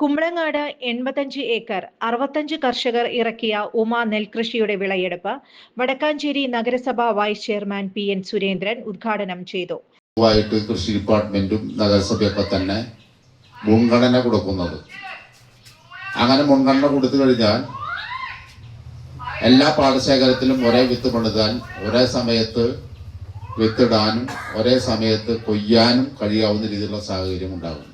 കുമ്പളങ്ങാട് എൺപത്തഞ്ച് ഏക്കർ അറുപത്തഞ്ച് കർഷകർ ഇറക്കിയ ഉമ നെൽകൃഷിയുടെ വിളയെടുപ്പ് വടക്കാഞ്ചേരി നഗരസഭ vice chairman P N Surendran ഉദ്ഘാടനം ചെയ്തു. കൃഷി ഡിപ്പാർട്ട്മെന്റും നഗരസഭയൊക്കെ തന്നെ മുൻഗണന കൊടുക്കുന്നത്. അങ്ങനെ മുൻഗണന കൊടുത്തു കഴിഞ്ഞാൽ എല്ലാ പാടശേഖരത്തിലും ഒരേ വിത്ത് പണിതാൻ ഒരേ സമയത്ത് വിത്തിടാനും ഒരേ സമയത്ത് കൊയ്യാനും കഴിയാവുന്ന രീതിയിലുള്ള സാഹചര്യം ഉണ്ടാകും.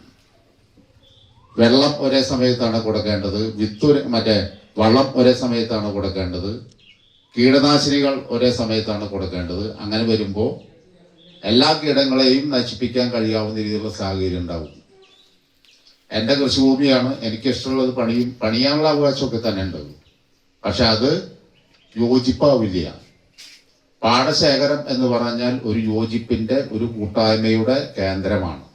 വെള്ളം ഒരേ സമയത്താണ് കൊടുക്കേണ്ടത് വിത്ത് മറ്റേ വളം ഒരേ സമയത്താണ് കൊടുക്കേണ്ടത് കീടനാശിനികൾ ഒരേ സമയത്താണ് കൊടുക്കേണ്ടത്. അങ്ങനെ വരുമ്പോൾ എല്ലാ കീടങ്ങളെയും നശിപ്പിക്കാൻ കഴിയാവുന്ന രീതിയിലുള്ള സാഹചര്യം ഉണ്ടാവും. എന്റെ കൃഷിഭൂമിയാണ് എനിക്ക് ഇഷ്ടമുള്ളത് പണിയും പണിയാനുള്ള അവകാശമൊക്കെ തന്നെ ഉണ്ട്. പക്ഷെ അത് യോജിപ്പാവില്ല. പാടശേഖരം എന്ന് പറഞ്ഞാൽ ഒരു യോജിപ്പിന്റെ ഒരു കൂട്ടായ്മയുടെ കേന്ദ്രമാണ്.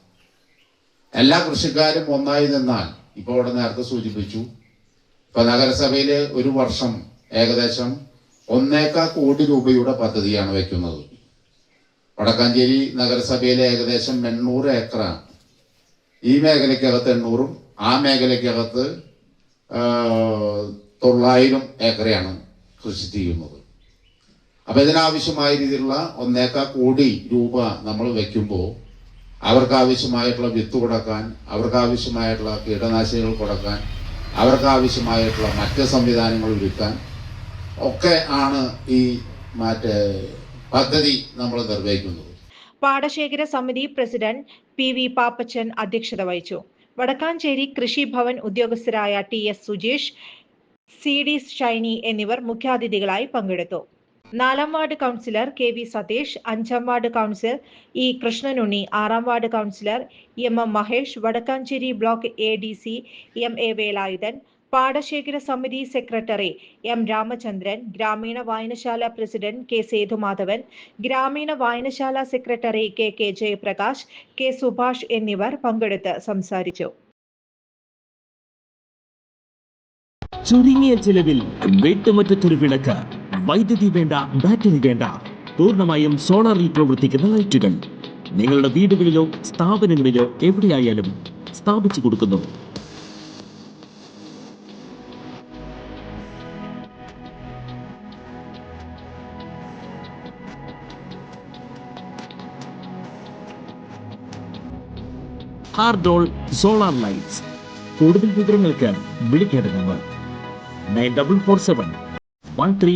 എല്ലാ കൃഷിക്കാരും ഒന്നായി നിന്നാൽ ഇപ്പോൾ ഇവിടെ നേരത്തെ സൂചിപ്പിച്ചു ഇപ്പൊ നഗരസഭയിൽ ഒരു വർഷം ഏകദേശം ഒന്നേക്കാ കോടി രൂപയുടെ പദ്ധതിയാണ് വെക്കുന്നത്. വടക്കാഞ്ചേരി നഗരസഭയിലെ ഏകദേശം എണ്ണൂറ് ഏക്കറാണ്. ഈ മേഖലയ്ക്കകത്ത് എണ്ണൂറും ആ മേഖലയ്ക്കകത്ത് തൊള്ളായിരം ഏക്കറയാണ് കൃഷി ചെയ്യുന്നത്. അപ്പൊ ഇതിനാവശ്യമായ രീതിയിലുള്ള ഒന്നേക്കാ കോടി രൂപ നമ്മൾ വെക്കുമ്പോൾ അവർക്ക് ആവശ്യമായിട്ടുള്ള വിത്ത് കൊടുക്കാൻ അവർക്ക് ആവശ്യമായിട്ടുള്ള കീടനാശിനികൾ കൊടുക്കാൻ അവർക്ക് ആവശ്യമായിട്ടുള്ള മറ്റ് സംവിധാനങ്ങൾ ഒരുക്കാൻ ഒക്കെ ആണ് ഈ മറ്റേ പദ്ധതി നമ്മൾ നിർവഹിക്കുന്നത്. പാടശേഖര സമിതി പ്രസിഡന്റ് പി വി പാപ്പച്ചൻ അധ്യക്ഷത വഹിച്ചു. Vadakkanchery Krishi Bhavan ഉദ്യോഗസ്ഥരായ T S Sujesh C D Shiny എന്നിവർ മുഖ്യാതിഥികളായി പങ്കെടുത്തു. നാലാം ward councillor K V Satheesh അഞ്ചാം വാർഡ് കൗൺസിലർ ഇ കൃഷ്ണനുണ്ണി ആറാം ward councillor M M Mahesh Vadakkanchery block A D C M A Velayudhan പാടശേഖര സമിതി സെക്രട്ടറി എം രാമചന്ദ്രൻ ഗ്രാമീണ വായനശാല പ്രസിഡന്റ് കെ സേതുമാധവൻ ഗ്രാമീണ വായനശാല secretary K K Jayaprakash K Subhash എന്നിവർ പങ്കെടുത്ത് സംസാരിച്ചു. ചുരുങ്ങിയ ചിലവിൽ വീട്ടുമുറ്റത്തൊരു വിളക്ക് വൈദ്യുതി വേണ്ട ബാറ്ററി വേണ്ട. പൂർണമായും സോളാറിൽ പ്രവർത്തിക്കുന്ന ലൈറ്റുകൾ. നിങ്ങളുടെ വീടുകളിലോ സ്ഥാപനങ്ങളിലോ എവിടെയായാലും സ്ഥാപിച്ചു കൊടുക്കുന്നു. ഹാർഡോൾ സോളാർ ലൈറ്റ്സ്. കൂടുതൽ വിവരങ്ങൾക്ക് വിളിക്കേണ്ട number nine double four seven one three